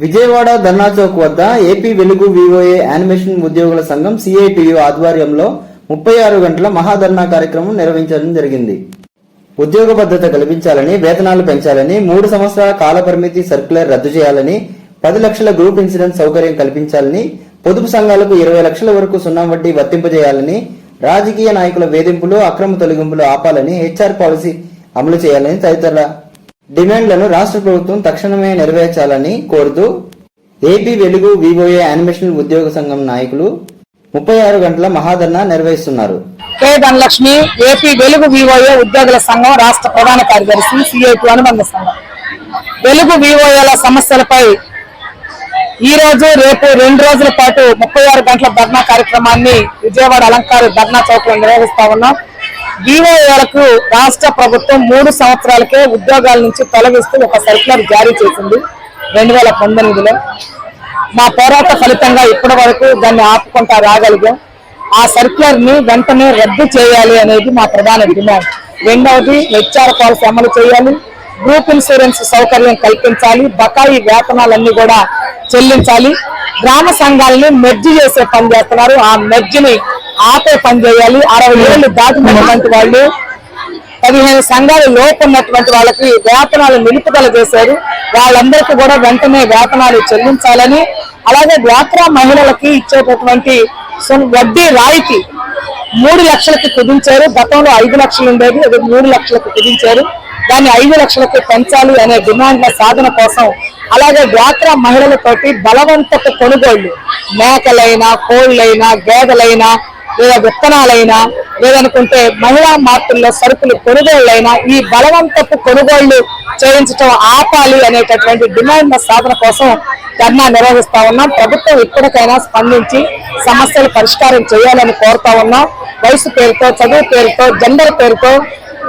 విజయవాడ ధర్నా చౌక్ వద్ద AP Velugu VOA animation ఉద్యోగుల సంఘం సిఐటియు ఆధ్వర్యంలో ముప్పై ఆరు గంటల మహాధర్నా కార్యక్రమం నిర్వహించడం జరిగింది. ఉద్యోగ భద్రత కల్పించాలని వేతనాలు పెంచాలని మూడు సంవత్సరాల కాలపరిమితి సర్క్యులర్ రద్దు చేయాలని పది లక్షల గ్రూప్ ఇన్సూరెన్స్ సౌకర్యం కల్పించాలని పొదుపు సంఘాలకు ఇరవై లక్షల వరకు సున్నా వడ్డీ వర్తింపజేయాలని రాజకీయ నాయకుల వేధింపులు అక్రమ తొలగింపులు ఆపాలని హెచ్ఆర్ పాలసీ అమలు చేయాలని తదితర డిమాండ్లను రాష్ట్ర ప్రభుత్వం తక్షణమే నెరవేర్చాలని కోరుతూ ఏపీ వెలుగు వివోఏ యానిమేషన్ ఉద్యోగ సంఘం నాయకులు ముప్పై ఆరు గంటల మహాధర్నా నిర్వహిస్తున్నారు. K. Dhanalakshmi AP Velugu VOA ఉద్యోగుల సంఘం రాష్ట్ర ప్రధాన కార్యదర్శి సిఐటి అనుబంధ సంఘం వెలుగు వివోఏల సమస్యలపై ఈ రోజు రేపు రెండు రోజుల పాటు ముప్పై ఆరు గంటల ధర్నా కార్యక్రమాన్ని విజయవాడ అలంకార ధర్నా చౌక్లో నిర్వహిస్తా ఉన్నాం. వివోఏలకు రాష్ట్ర ప్రభుత్వం మూడు సంవత్సరాలకే ఉద్యోగాల నుంచి తొలగిస్తూ ఒక సర్క్యులర్ జారీ చేసింది రెండు వేల పంతొమ్మిదిలో. మా పోరాట ఫలితంగా ఇప్పటి వరకు దాన్ని ఆపుకుంటా రాగలిగాం. ఆ సర్క్యులర్ని వెంటనే రద్దు చేయాలి అనేది మా ప్రధాన డిమాండ్. రెండవది హెచ్ఆర్ పాలసీ అమలు చేయాలి. గ్రూప్ ఇన్సూరెన్స్ సౌకర్యం కల్పించాలి. బకాయి వేతనాలన్నీ కూడా చెల్లించాలి. గ్రామ సంఘాలని మెర్జి చేసే పని చేస్తున్నారు. ఆ మెర్జిని ఆపే పని చేయాలి. అరవై ఏళ్ళు దాటినటువంటి వాళ్ళు పదిహేను సంఘాలు లోపు ఉన్నటువంటి వాళ్ళకి వేతనాలు నిలుపుదల చేశారు. వాళ్ళందరికీ కూడా వెంటనే వేతనాలు చెల్లించాలని అలాగే డ్వాక్రా మహిళలకి ఇచ్చేటటువంటి వడ్డీ రాయితీ మూడు లక్షలకి కుదించారు. గతంలో ఐదు లక్షలు ఉండేది అది మూడు లక్షలకు కుదించారు. దాన్ని ఐదు లక్షలకు పెంచాలి అనే డిమాండ్ల సాధన కోసం అలాగే డ్వాక్రా మహిళలతోటి బలవంతపు కొనుగోళ్ళు మేకలైనా కోళ్ళైనా గేదెలైనా లేదా విత్తనాలైనా లేదనుకుంటే మహిళా మార్పుల్లో సరుకులు కొనుగోళ్ళైనా ఈ బలవంతపు కొనుగోళ్ళు చేయించడం ఆపాలి అనేటటువంటి డిమాండ్ల సాధన కోసం ధర్నా నిర్వహిస్తా ఉన్నాం. ప్రభుత్వం ఇప్పటికైనా స్పందించి సమస్యలు పరిష్కారం చేయాలని కోరుతా ఉన్నాం. వయసు పేరుతో చదువు పేరుతో జెండర్ పేరుతో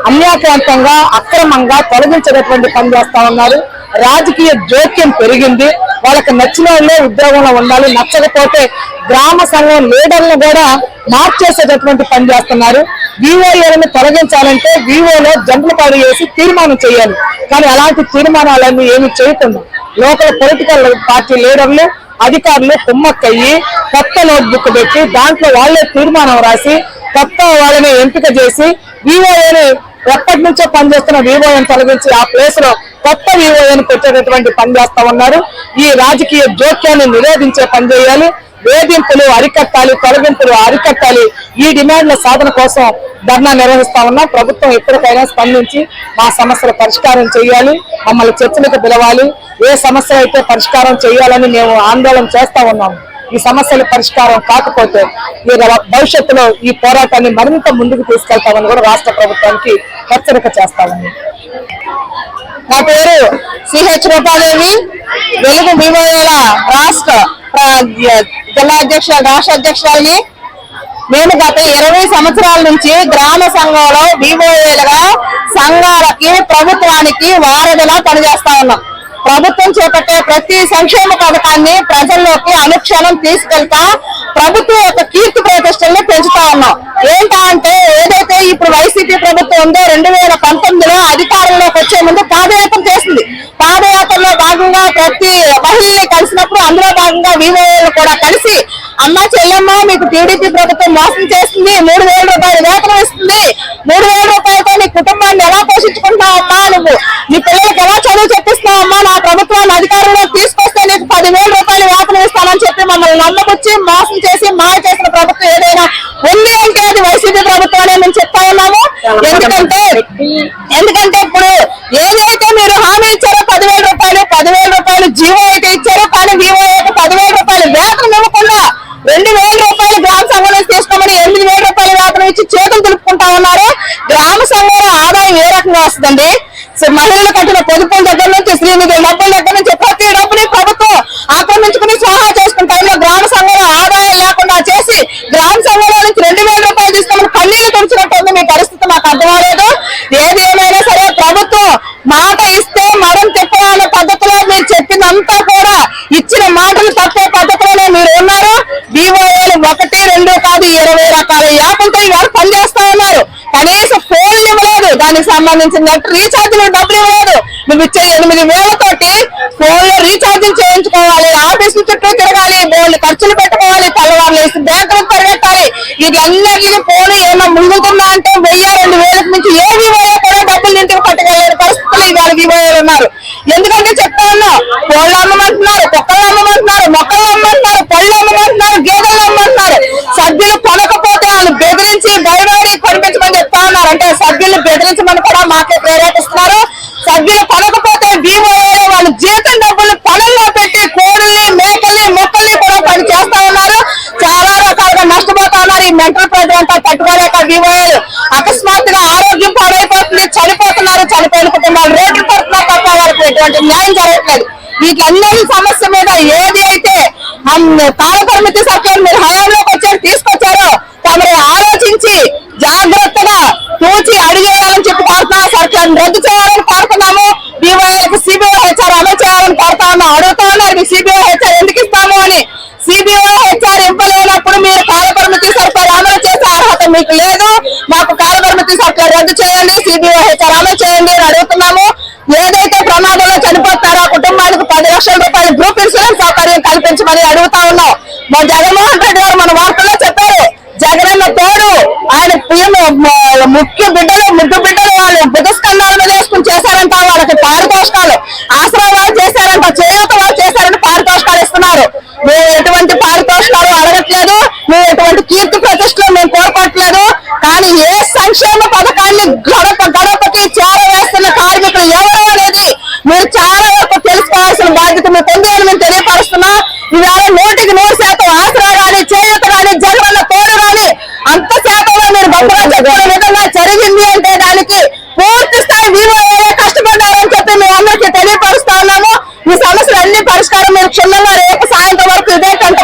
అన్యాక్రాంతంగా అక్రమంగా తొలగించేటటువంటి పని చేస్తా ఉన్నారు. రాజకీయ జోక్యం పెరిగింది. వాళ్ళకి నచ్చిన వాళ్ళే ఉద్యోగంలో ఉండాలి. నచ్చకపోతే గ్రామ సంఘం లీడర్లు కూడా మార్చేసేటటువంటి పని చేస్తున్నారు. వివోఏలను తొలగించాలంటే వివోలో జంటలు పాడు చేసి తీర్మానం చేయాలి. కానీ అలాంటి తీర్మానాలన్నీ ఏమి చేయకుండా లోకల్ పొలిటికల్ పార్టీ లీడర్లు అధికారులు కుమ్మక్కయ్యి కొత్త నోట్బుక్ పెట్టి దాంట్లో వాళ్ళే తీర్మానం రాసి కొత్త వాళ్ళని ఎంపిక చేసి వివోఏని ఎప్పటి నుంచో పనిచేస్తున్న వివోఎన్ తొలగించి ఆ ప్లేస్లో కొత్త వివోఎన్ పెట్టేటటువంటి పని చేస్తా ఉన్నారు. ఈ రాజకీయ జోక్యాన్ని నిరోధించే పని చేయాలి. వేధింపులు అరికట్టాలి తొలగింపులు అరికట్టాలి ఈ డిమాండ్ల సాధన కోసం ధర్నా నిర్వహిస్తా ఉన్నాం. ప్రభుత్వం ఎప్పటికైనా స్పందించి మా సమస్యల పరిష్కారం చేయాలి. మమ్మల్ని చర్చలకు పిలవాలి. ఏ సమస్య అయితే పరిష్కారం చేయాలని మేము ఆందోళన చేస్తా ఉన్నాం. ఈ సమస్యల పరిష్కారం కాకపోతే భవిష్యత్తులో ఈ పోరాటాన్ని మరింత ముందుకు తీసుకెళ్తామని కూడా రాష్ట్ర ప్రభుత్వానికి హెచ్చరిక చేస్తామని నా పేరు సిహెచ్ రూపాదేవి. వెలుగు భీమవేల రాష్ట్ర జిల్లా అధ్యక్ష రాష్ట్ర అధ్యక్షురాలని. మేము గత ఇరవై సంవత్సరాల నుంచి గ్రామ సంఘంలో భీమోయేలుగా సంఘాలకి ప్రభుత్వానికి వారధిలా పనిచేస్తా ఉన్నాం. ప్రభుత్వం చేపట్టే ప్రతి సంక్షేమ పథకాన్ని ప్రజల్లోకి అనుక్షణం తీసుకెళ్తా ప్రభుత్వం యొక్క కీర్తి ప్రతిష్టల్ని పెంచుతా ఉన్నాం. ఏంటంటే అంటే ఏదైతే ఇప్పుడు వైసీపీ ప్రభుత్వం ఉందో రెండు వేల పంతొమ్మిదిలో అధికారంలోకి వచ్చే ముందు పాదయాత్ర చేసింది పాదయాత్రలో భాగంగా ప్రతి మహిళని కలిసినప్పుడు అందులో భాగంగా వివోఏలు కూడా కలిసి అమ్మ చెల్లెమ్మ మీకు టీడీపీ ప్రభుత్వం మోసం చేస్తుంది మూడు వేల రూపాయలు వేతనం ఇస్తుంది మూడు వేల రూపాయలతో నీ కుటుంబాన్ని ఎలా పోషించుకుంటావమ్మా నువ్వు? నీ పిల్లలకి ఎలా చదువు చెప్పిస్తావమ్మా నా ప్రభుత్వాన్ని అధికారంలోకి తీసుకొస్తే నీకు పదివేల రూపాయలు వేతనం ఇస్తానని చెప్పి మమ్మల్ని నమ్మకొచ్చి మోసం చేసి మాయ చేసిన ప్రభుత్వం ఏదైనా ఉంది అంటే అది వైసీపీ ప్రభుత్వం అనే మేము చెప్తా ఉన్నాము ఎందుకంటే ఎందుకంటే ఇప్పుడు ఏదైతే మీరు హామీ ఇచ్చారో పదివేల రూపాయలు పదివేల రూపాయలు జీవో అయితే ఇచ్చారో కానీ జీవో అయితే పదివేల రూపాయలు వేతనం ఇవ్వకుండా రెండు వేల రూపాయలు గ్రామ సంఘంలో తీసుకోమని ఎనిమిది వేల రూపాయల వేతనం ఇచ్చి చేతులు దులుపుకుంటా ఉన్నారు గ్రామ సంఘంలో ఆదాయం ఏ రకంగా వస్తుందండి? మహిళలకు మహిళలు కట్టిన పొదుపుల దగ్గర నుంచి శ్రీనిధి డబ్బుల దగ్గర నుంచి ప్రతి డబ్బుని ప్రభుత్వం ఆక్రమించుకుని స్వాహా చేసుకున్న టైంలో గ్రామ సంఘంలో ఆదాయం లేకుండా చేసి గ్రామ సంఘంలో నుంచి రెండు వేల రూపాయలు తీసుకోమని కన్నీళ్ళు తుడిచినట్టు ఉంది మీ పరిస్థితి మాకు అర్థం అవ్వలేదు ఏది ఏమైనా సరే ప్రభుత్వం మాట ఇస్తే మరం తిప్పాలనే పద్ధతిలో మీరు చెప్పిందంతా కూడా ఇచ్చిన మాటలు తప్పే పద్ధతిలోనే మీరు ఉన్నారు. డిఓఏలు ఒకటి రెండు కాదు ఇరవై రకాల యాప్లతో ఇవాళ పనిచేస్తా ఉన్నారు. కనీసం ఫోన్లు ఇవ్వలేదు. దానికి సంబంధించిన నెట్ రీఛార్జ్ డబ్బులు ఇవ్వలేదు. నువ్వు ఇచ్చే ఎనిమిది వేలతోటి ఫోన్ల రీఛార్జింగ్ చేయించుకోవాలి. ఆఫీసుల చుట్టూ తిరగాలి. బోళ్ళు ఖర్చులు పెట్టుకోవాలి. తెల్లవారులు వేసి బ్యాంకులు పరిగెట్టాలి వీటన్నిటిని పోను ఏమన్నా ముందుకున్నా అంటే వెయ్యి రెండు వేలకు మించి ఏ వివోయో కూడా డబ్బులు ఇంటికి పట్టుకోలేని పరిస్థితులు ఇవాళ అమ్ముతున్నారు ఎందుకంటే చెప్తా ఉన్నా కోళ్ళు అమ్మమంటున్నారు కుక్కలు అమ్మమంటున్నారు మొక్కలు అమ్మంటున్నారు పళ్ళు అమ్మమంటున్నారు గేదెలు అమ్మంటున్నారు సభ్యులు కొనకపోతే వాళ్ళు బెదిరించి భయపడి కొనిపించమని చెప్తా ఉన్నారు. అంటే సభ్యులు బెదిరించమని కూడా మాకే ప్రేరేపిస్తున్నారు. సభ్యులు కొనకపోతే వివోఏలో వాళ్ళు జీతం డబ్బులు పనుల్లో పెట్టి కోడుల్ని మేకల్ని మొక్కల్ని కూడా పని చేస్తా ఉన్నారు. చాలా రకాలుగా నష్టపోతా ఉన్నారు ఈ మెంటల్ ప్రజలంతా అంతా తట్టుకోలేక వివోఏలు ఎటువంటి న్యాయం జరగట్లేదు. వీటన్నిటి సమస్య మీద ఏది అయితే కాల పరిమితి మీరు హయాంలోకి వచ్చారు తీసుకొచ్చారో తమరు ఆలోచించి జాగ్రత్తగా తూచి అడిగేయాలని చెప్పి కోరుతున్నాము సర్కార్ రద్దు చేయాలని కోరుతున్నాము. బీవైఎల్కి సిబిఐ హెచ్ఆర్ అమలు చేయాలని కోరుతా ఉన్నాం అడుగుతా ఉన్నారు మీ సిబిఐ హెచ్ఆర్ ఎందుకు ఇస్తాము అని. సిబిఐ హెచ్ఆర్ ఇవ్వలేనప్పుడు మీరు కాలపరిమితి సర్కార్ అమలు చేసే అర్హత మీకు లేదు మాకు కాలపరిమితి సర్కార్ రద్దు చేయండి సిబిఐ హెచ్ఆర్ అమలు చేయండి అని అడుగుతున్నాము ఏదైతే ప్రమాదంలో చనిపోతారో ఆ కుటుంబానికి పది లక్షల రూపాయల గ్రూప్ ఇన్సూరెన్స్ సౌకర్యం కల్పించమని అడుగుతా ఉన్నాం మన జగన్మోహన్ రెడ్డి గారు మన వార్తల్లో చెప్పారు. జగనన్న తోడు ఆయన ముఖ్య బిడ్డ ముద్దు బిడ్డలు వాళ్ళు బుధస్కంధాల మీద వేసుకుని చేశారంట వాళ్ళకి పారితోషికాలు ఆసరా వాళ్ళు చేశారంట చేయూత వాళ్ళు చేశారంట పారితోషికాలు ఇస్తున్నారు మేము ఎటువంటి పారితోషికాలు అడగట్లేదు మేము ఎటువంటి కీర్తి ప్రతిష్టలు మేము కోరుకోవట్లేదు కానీ ఏ సంక్షేమ పథకాన్ని గడప గడపకి చేరవేస్తున్న కార్మికులు ఎవరు అనేది మీరు చాలా వరకు తెలుసుకోవాల్సిన బాధ్యత మీకు ఉంది అని మేము తెలియపరుస్తున్నాం ఇవాళ నూటికి నూరు శాతం ఆసరా కానీ చేయూత కానీ జగనన్న తోడు కానీ అంత శాతంలో మీరు గొప్పగా చెప్పిన విధంగా జరిగింది అంటే దానికి పూర్తి స్థాయి వివోఏ కష్టపడ్డారని చెప్పి మేము అందరికీ తెలియపరుస్తా ఉన్నాము. ఈ సమస్యలు అన్ని పరిష్కారం మీరు క్షుణ్ణంగా రేపు సాయంత్రం వరకు ఇదే కంట